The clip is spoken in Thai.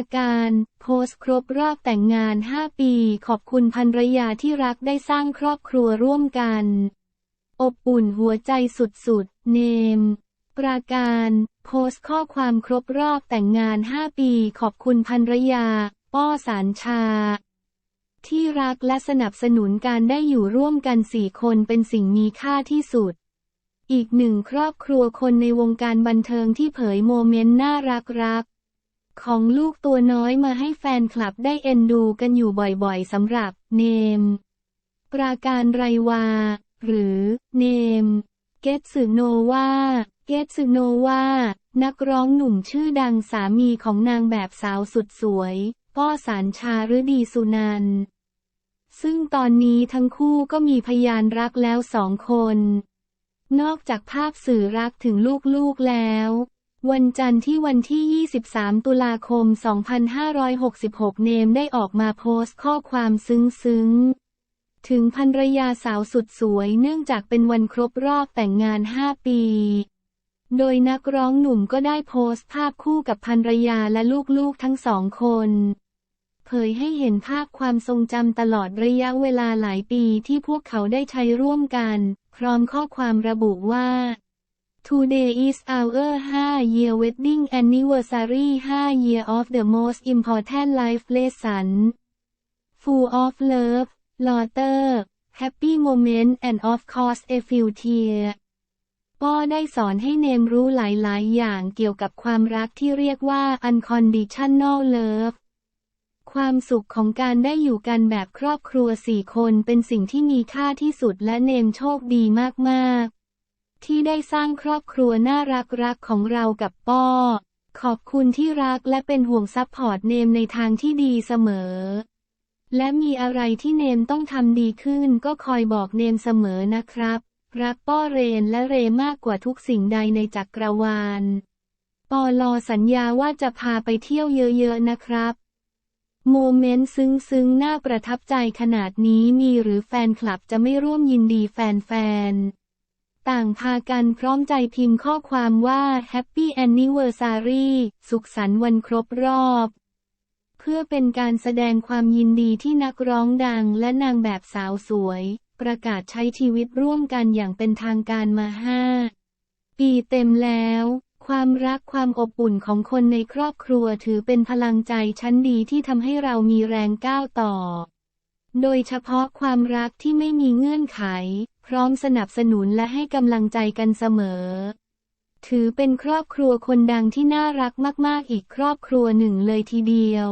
าการ โพสต์ครบรอบแต่งงาน 5 ปี ขอบคุณภรรยาที่รักได้สร้างครอบครัวร่วมกัน อบอุ่นหัวใจสุดๆ เนม ปราการ โพสต์ข้อความครบรอบแต่งงาน 5 ปี ขอบคุณภรรยา ป้อสารชา ที่รักและสนับสนุนการได้อยู่ร่วมกันสี่คนเป็นสิ่งมีค่าที่สุดอีกหนึ่งครอบครัวคนในวงการบันเทิงที่เผยโมเมนต์น่ารักรัก ของลูกตัวน้อยมาให้แฟนคลับได้เอ็นดูกันอยู่บ่อยๆสำหรับเนม ปราการไรวา หรือเนม เกตสึโนวาเกตสึโนวานักร้องหนุ่มชื่อดังสามีของนางแบบสาวสุดสวย ป้อสารชาฤดีสุนันซึ่งตอนนี้ทั้งคู่ก็มีพยานรักแล้วสองคน นอกจากภาพสื่อรักถึงลูกๆแล้ว วันจันทร์ที่วันที่ 23 ตุลาคม 2566 เนมได้ออกมาโพสต์ข้อความซึ้งๆ ถึงภรรยาสาวสุดสวยเนื่องจากเป็นวันครบรอบแต่งงาน 5 ปี โดยนักร้องหนุ่มก็ได้โพสต์ภาพคู่กับภรรยาและลูกๆทั้งสองคน เผยให้เห็นภาพความทรงจำตลอดระยะเวลาหลายปีที่พวกเขาได้ใช้ร่วมกัน พร้อมข้อความระบุว่า Today is our 5-year wedding anniversary 5 year of the most important life lesson full of love laughter happy moment and of course a few tears ป้อได้สอนให้เนมรู้หลาย ๆ อย่างเกี่ยวกับความรักที่เรียกว่า unconditional love ความสุขของการได้อยู่กันแบบครอบครัวสี่คนเป็นสิ่งที่มีค่าที่สุดและเนมโชคดีมาก ๆ ที่ได้สร้างครอบครัวน่ารักรักของเรากับป้อ ขอบคุณที่รักและเป็นห่วงซัพพอร์ตเนมในทางที่ดีเสมอ และมีอะไรที่เนมต้องทำดีขึ้นก็คอยบอกเนมเสมอนะครับ รักป้อเรนและเรมากกว่าทุกสิ่งใดในจักรวาลปอลอสัญญาว่าจะพาไปเที่ยวเยอะๆนะครับ โมเมนต์ซึ้งๆ น่าประทับใจขนาดนี้มีหรือแฟนคลับจะไม่ร่วมยินดีแฟนๆ ต่างพากันพร้อมใจพิมพ์ข้อความว่า Happy Anniversary สุขสันต์วันครบรอบ เพื่อเป็นการแสดงความยินดีที่นักร้องดังและนางแบบสาวสวย ประกาศใช้ชีวิตร่วมกันอย่างเป็นทางการมาห้าปีเต็มแล้วความรักความอบอุ่นของคนในครอบครัวถือเป็นพลังใจชั้นดีที่ทำให้เรามีแรงก้าวต่อ โดยเฉพาะความรักที่ไม่มีเงื่อนไข ร้อมสนับสนุนและให้กำลังใจกันเสมอ ถือเป็นครอบครัวคนดังที่น่ารักมาก ๆ อีกครอบครัวหนึ่งเลยทีเดียว